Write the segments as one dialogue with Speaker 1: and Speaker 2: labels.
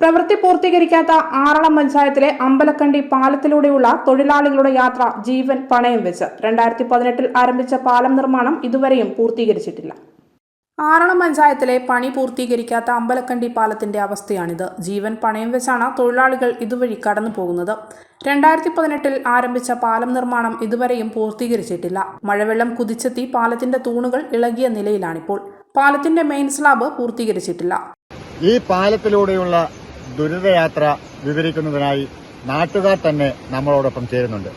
Speaker 1: പ്രവൃത്തി പൂർത്തീകരിക്കാത്ത ആറളം പഞ്ചായത്തിലെ അമ്പലക്കണ്ടി പാലത്തിലൂടെയുള്ള തൊഴിലാളികളുടെ യാത്ര ജീവൻ പണയം വെച്ച്. രണ്ടായിരത്തി പതിനെട്ടിൽ ആരംഭിച്ച പാലം നിർമ്മാണം ഇതുവരെയും പൂർത്തീകരിച്ചിട്ടില്ല. ആറളം പഞ്ചായത്തിലെ പണി പൂർത്തീകരിക്കാത്ത അമ്പലക്കണ്ടി പാലത്തിന്റെ അവസ്ഥയാണിത്. ജീവൻ പണയം വെച്ചാണ് തൊഴിലാളികൾ ഇതുവഴി കടന്നു പോകുന്നത്. രണ്ടായിരത്തി പതിനെട്ടിൽ ആരംഭിച്ച പാലം നിർമ്മാണം ഇതുവരെയും പൂർത്തീകരിച്ചിട്ടില്ല. മഴവെള്ളം കുതിച്ചെത്തി പാലത്തിന്റെ തൂണുകൾ ഇളകിയ നിലയിലാണിപ്പോൾ. പാലത്തിന്റെ മെയിൻ സ്ലാബ് പൂർത്തീകരിച്ചിട്ടില്ല.
Speaker 2: ഈ പാലത്തിലൂടെയുള്ള ദുരിതയാത്ര വിവരിക്കുന്നതിനായി നാട്ടുകാർ തന്നെ നമ്മളോടൊപ്പം ചേരുന്നുണ്ട്.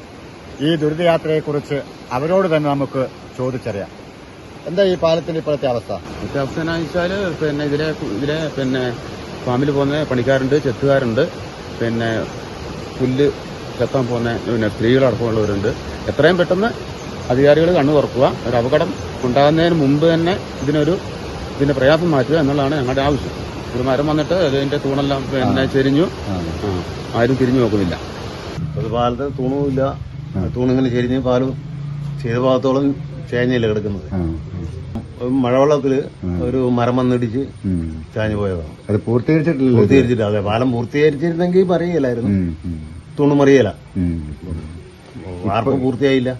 Speaker 2: ഈ ദുരിതയാത്രയെക്കുറിച്ച് അവരോട് തന്നെ നമുക്ക് ചോദിച്ചറിയാം. എന്താ ഈ പാലത്തിന്റെ ഇപ്പോഴത്തെ അവസ്ഥ?
Speaker 3: ഇപ്പോഴത്തെ അവസ്ഥ എന്നാ വെച്ചാൽ പിന്നെ ഇതിലെ ഇതിലെ പിന്നെ ഫാമിൽ പോകുന്ന പണിക്കാരുണ്ട് ചെത്തുകാരുണ്ട്. പിന്നെ പുല്ല് ചെത്താൻ പോകുന്ന പിന്നെ സ്ത്രീകളടക്കമുള്ളവരുണ്ട്. എത്രയും പെട്ടെന്ന് അധികാരികൾ കണ്ണു തുറക്കുക ഒരു അപകടം ഉണ്ടാകുന്നതിന് മുമ്പ് തന്നെ ഇതിനൊരു ഇതിന്റെ പ്രയാസം മാറ്റുക എന്നുള്ളതാണ് ഞങ്ങളുടെ ആവശ്യം. ഒരു മരം വന്നിട്ട് അതിന്റെ തൂണെല്ലാം പിന്നെ ചെരിഞ്ഞു. ആരും തിരിഞ്ഞു നോക്കുന്നില്ല.
Speaker 4: അത് പാലത്ത് തൂണുമില്ല. തൂണിങ്ങനെ ചെരിഞ്ഞ് പാലും ചെയ്ത ഭാഗത്തോളം ചേഞ്ഞില്ല കിടക്കുന്നത്. മഴവെള്ളത്തിൽ ഒരു മരം വന്നിടിച്ച് ചാഞ്ഞു പോയതാണ്
Speaker 5: അത് പൂർത്തീകരിച്ചിട്ടില്ല.
Speaker 4: പൂർത്തീകരിച്ചിട്ട് അതെ പാലം പൂർത്തീകരിച്ചിരുന്നെങ്കിൽ പറയലായിരുന്നു തൂണ് മറിയല. വാർപ്പ് പൂർത്തിയായില്ല.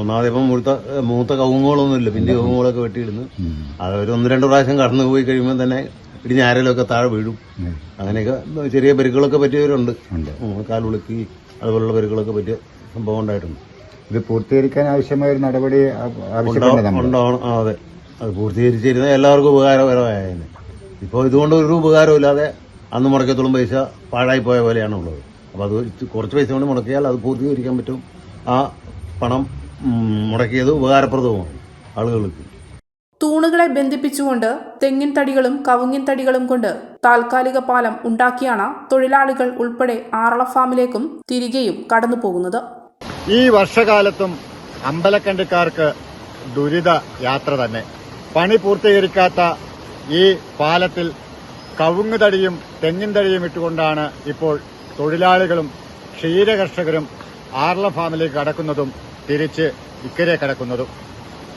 Speaker 4: ഒന്നാമത് ഇപ്പം മൂത്ത മൂത്ത കവുങ്ങുകളൊന്നും ഇല്ല പിന്നെ കവുങ്ങുകളൊക്കെ വെട്ടിയിടുന്നു. അത് ഒരു ഒന്ന് രണ്ട് പ്രാവശ്യം കടന്നു പോയി കഴിയുമ്പോൾ തന്നെ ഇടി ഞാരലൊക്കെ താഴെ വീഴും. അങ്ങനെയൊക്കെ ചെറിയ പെരുക്കുകളൊക്കെ പറ്റിയവരുണ്ട്. കാലുളുക്കി അതുപോലുള്ള പെരുക്കുകളൊക്കെ പറ്റിയ സംഭവം ഉണ്ടായിട്ടുണ്ട്.
Speaker 5: ഇത് പൂർത്തീകരിക്കാൻ ആവശ്യമായ ഒരു നടപടി
Speaker 4: ഉണ്ടാവണം അതെ. അത് പൂർത്തീകരിച്ചിരുന്ന എല്ലാവർക്കും ഉപകാരപരമായേനെ ഇപ്പോൾ ഇതുകൊണ്ട് ഒരു ഉപകാരവും ഇല്ലാതെ അന്ന് മുടക്കത്തോളം പൈസ പാഴായി പോയ പോലെയാണ് ഉള്ളത് അപ്പോൾ അത് കുറച്ച് പൈസ കൊണ്ട് മുടക്കിയാൽ അത് പൂർത്തീകരിക്കാൻ പറ്റും. ആ പണം മുടക്കിയത് ഉപകാരപ്രദവുമാണ് ആളുകൾക്ക്.
Speaker 1: തൂണുകളെ ബന്ധിപ്പിച്ചുകൊണ്ട് തെങ്ങിൻ തടികളും കവുങ്ങിൻ തടികളും കൊണ്ട് താൽക്കാലിക പാലം ഉണ്ടാക്കിയാണ് തൊഴിലാളികൾ ഉൾപ്പെടെ ആറള ഫാമിലേക്കും തിരികെയും കടന്നു പോകുന്നത്.
Speaker 2: ഈ വർഷകാലത്തും അമ്പലക്കണ്ടിക്കാർക്ക് ദുരിത യാത്ര തന്നെ. പണി പൂർത്തീകരിക്കാത്ത ഈ പാലത്തിൽ കവുങ്ങ് തടിയും തെങ്ങിൻ തടിയും ഇട്ടുകൊണ്ടാണ് ഇപ്പോൾ തൊഴിലാളികളും ക്ഷീരകർഷകരും ആറള ഫാമിലേക്ക് കടക്കുന്നതും തിരിച്ച് ഇക്കരെ കടക്കുന്നതും.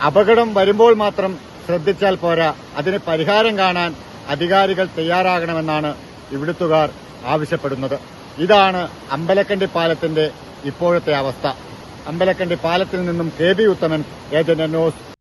Speaker 2: അപകടം വരുമ്പോൾ മാത്രം ശ്രദ്ധിച്ചാൽ പോരാ. അതിന് പരിഹാരം കാണാൻ അധികാരികൾ തയ്യാറാകണമെന്നാണ് ഇവിടുത്തുകാർ ആവശ്യപ്പെടുന്നത്. ഇതാണ് അമ്പലക്കണ്ടി പാലത്തിന്റെ ഇപ്പോഴത്തെ അവസ്ഥ. അമ്പലക്കണ്ടി പാലത്തിൽ നിന്നും K. B. Uthaman agent news